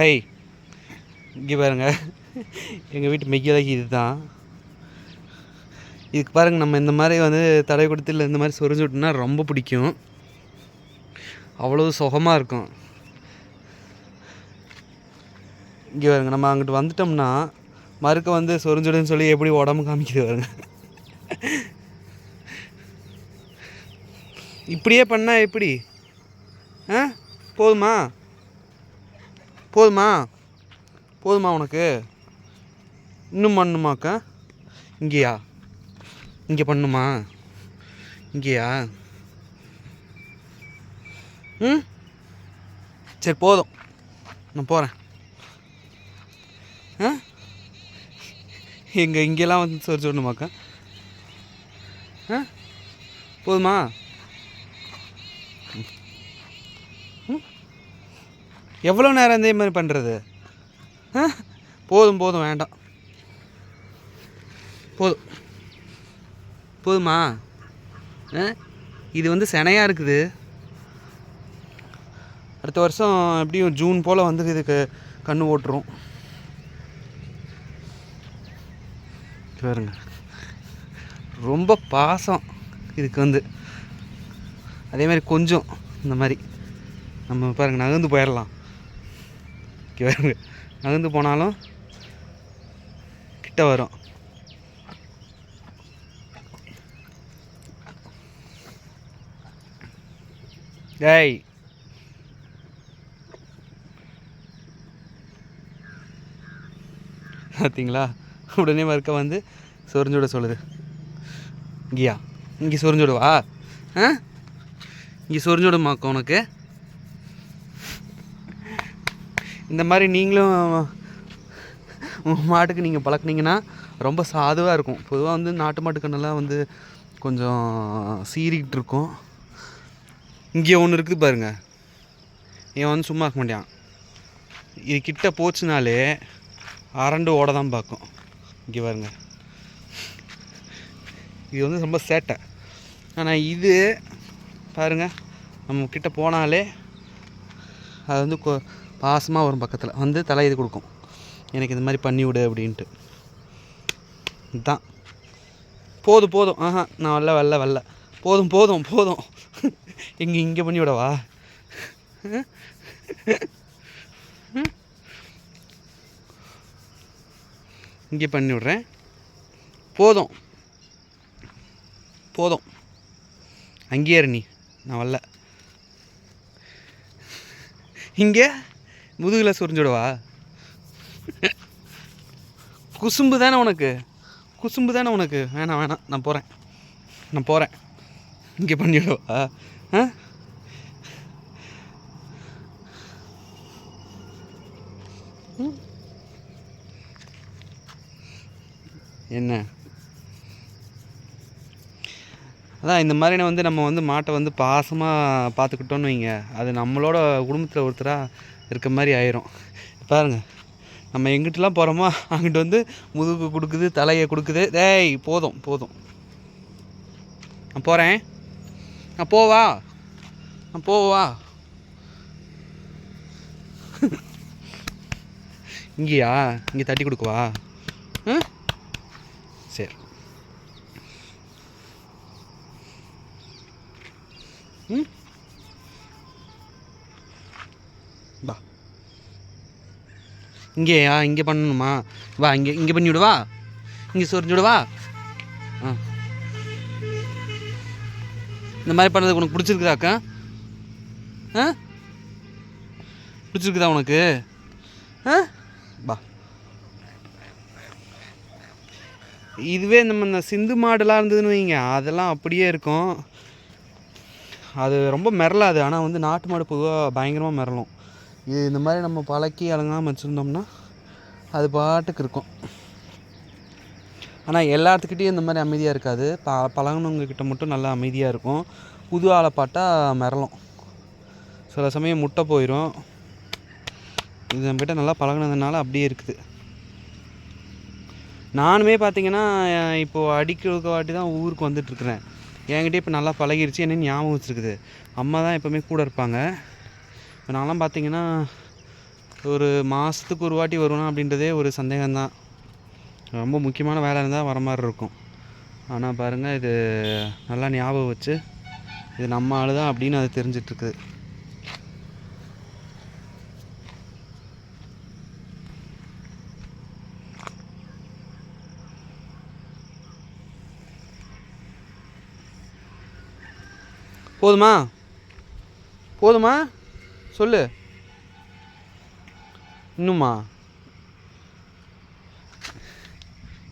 ஐய் இங்கே பாருங்க. எங்கள் வீட்டு மெய்யலகி இது தான் இதுக்கு பாருங்கள் நம்ம இந்த மாதிரி வந்து தடை கொடுத்து இல்லை இந்த மாதிரி சொரிஞ்சு விட்டோம்னா ரொம்ப பிடிக்கும். அவ்வளோ சுகமாக இருக்கும். இங்கே பாருங்க நம்ம அங்கிட்டு வந்துட்டோம்னா மறுக்க வந்து சொரிஞ்சுடுன்னு சொல்லி எப்படி உடம்பு காமிக்குது பாருங்க. இப்படியே பண்ணால் எப்படி? ஆ? போதுமா? போதுமா? போதுமா உனக்கு? இன்னும் பண்ணுமாக்கா? இங்கேயா? இங்கே பண்ணுமா? இங்கேயா? ம்? சரி போதும். நான் போகிறேன் ஆ? எங்கே இங்கெல்லாம் வந்து சொல்லி சொல்லணுமாக்கா ஆ? போதுமா? எவ்வளோ நேரம் இதே மாதிரி பண்ணுறது? ஆ? போதும் போதும் வேண்டாம். போதும். போதுமா? ஆ? இது வந்து செனையாக இருக்குது. அடுத்த வருஷம் எப்படியும் ஜூன் போல் வந்து இதுக்கு கண்ணு ஓட்டுரும் பாருங்க. ரொம்ப பாசம் இதுக்கு வந்து. அதே மாதிரி கொஞ்சம் இந்த மாதிரி. நம்ம பாருங்கள் நகர்ந்து போயிடலாம். இங்க பாருங்க நகர்ந்து போனாலும் கிட்ட வரும். டேய் பார்த்தீங்களா உடனே மறுக்க வந்து சொரிஞ்சு விட சொல்லுது. இங்கேயா? இங்கே சொரிஞ்சு விடுவா? ஆ? இங்கே சொரிஞ்சு உனக்கு? இந்த மாதிரி நீங்களும் உங்கள் மாட்டுக்கு நீங்கள் பழக்குனீங்கன்னா ரொம்ப சாதுவாக இருக்கும். பொதுவாக வந்து நாட்டு மாட்டுக்கண்ணெல்லாம் வந்து கொஞ்சம் சீறிக்கிட்டு இருக்கும். இங்கே ஒன்று இருக்குது பாருங்கள் இவன் வந்து சும்மா இருக்க மாட்டான். இது கிட்ட போச்சுனாலே அரண்டு ஓட தான் பார்க்கும். இங்கே பாருங்க. இது வந்து ரொம்ப சேட்டை. ஆனால் இது பாருங்க. நம்ம கிட்ட போனாலே அது வந்து கொ- பாசமாக வரும் பக்கத்தில். வந்து தலை இது கொடுக்கும். எனக்கு இந்த மாதிரி பண்ணிவிடு அப்படின்ட்டு. இதுதான் போதும் போதும். ஆஹா நான் வரல வரல வரல. போதும் போதும் போதும். இங்கே இங்கே பண்ணி விடவா? இங்கே பண்ணி விட்றேன். போதும். போதும். அங்கேயே நீ. நான் வரல. இங்கே? முதுகில் சுரிஞ்சுடவா? குசும்பு தானே உனக்கு? குசும்பு தானே உனக்கு? வேணாம் வேணாம். நான் போகிறேன் நான் போகிறேன் இங்கே பண்ணிவிடுவா ஆ? என்ன? அதான் இந்த மாதிரி வந்து நம்ம வந்து மாட்டை வந்து பாசமாக பார்த்துக்கிட்டோன்னு வைங்க. அது நம்மளோட குடும்பத்தில் ஒருத்தராக இருக்க மாதிரி ஆயிரும். பாருங்க நம்ம எங்கிட்டலாம் போகிறோமோ அங்கிட்டு வந்து முதுகு கொடுக்குது தலையை கொடுக்குது. டேய் போதும் போதும். நான் போகிறேன் நான் போவா. நான் போவா. இங்கேயா? இங்கே தட்டி கொடுக்குவா? சரி. ம்? இங்கேயா இங்கே பண்ணணுமா? வா இங்கே இங்கே பண்ணி விடுவா? இங்கே சொரிஞ்சு விடுவா? ஆ. இந்த மாதிரி பண்ணது உனக்கு பிடிச்சிருக்குதாக்கா ஆ? பிடிச்சிருக்குதா உனக்கு? ஆ? வா. இதுவே நம்ம இந்த சிந்து மாடுலாம் இருந்ததுன்னு வைங்க. அதெல்லாம் அப்படியே இருக்கும். அது ரொம்ப மிரளாது ஆனால் வந்து நாட்டு மாடு பொதுவாக பயங்கரமாக மிரளும் இது இந்த மாதிரி நம்ம பழக்கி அலங்காமல் வச்சுருந்தோம்னா அது பாட்டுக்கு இருக்கும். ஆனால் எல்லாத்துக்கிட்டேயும் இந்த மாதிரி அமைதியாக இருக்காது. ப பழகுனவங்க மட்டும் நல்லா அமைதியாக இருக்கும். புது ஆளை பார்த்தா மிரளும். சில சமயம் முட்டை போயிடும் இது நம்மக்கிட்ட நல்லா பழகுனதுனால அப்படியே இருக்குது. நானுமே பார்த்தீங்கன்னா இப்போது அடிக்கிறதுக்கு வாட்டி தான் ஊருக்கு வந்துட்டுருக்குறேன் என்கிட்ட இப்போ நல்லா பழகிருச்சு. என்னென்னு ஞாபகம் வச்சுருக்குது. அம்மா தான் எப்போவுமே கூட இருப்பாங்க. இப்போ நான்லாம் பார்த்தீங்கன்னா ஒரு மாதத்துக்கு ஒரு வாட்டி வருவேனா அப்படின்றதே ஒரு சந்தேகம்தான். ரொம்ப முக்கியமான வேலை இருந்தால் வர மாதிரி இருக்கும். ஆனால் பாருங்கள் இது நல்லா ஞாபகம் வச்சு இது நம்ம ஆள் தான் அப்படின்னு அது தெரிஞ்சிட்ருக்குது போதுமா? போதுமா? சொல்லு. இன்னுமா?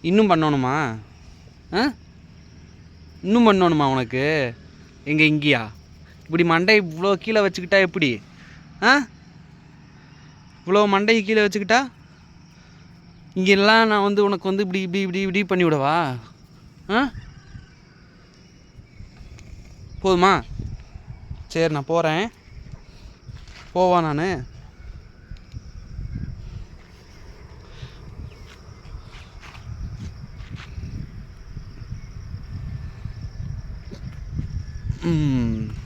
இன்னும் பண்ணணுமா? ஆ? இன்னும் பண்ணணுமா உனக்கு? எங்கே இங்கேயா? இப்படி மண்டை இவ்வளோ கீழே வச்சுக்கிட்டா எப்படி? ஆ? இவ்வளோ மண்டையை கீழே வச்சுக்கிட்டா? இங்கெல்லாம் நான் வந்து உனக்கு வந்து இப்படி இப்படி இப்படி இப்படி பண்ணி விடவா? ஆ? போதுமா? சரி நான் போகிறேன் போவா நான். ம்.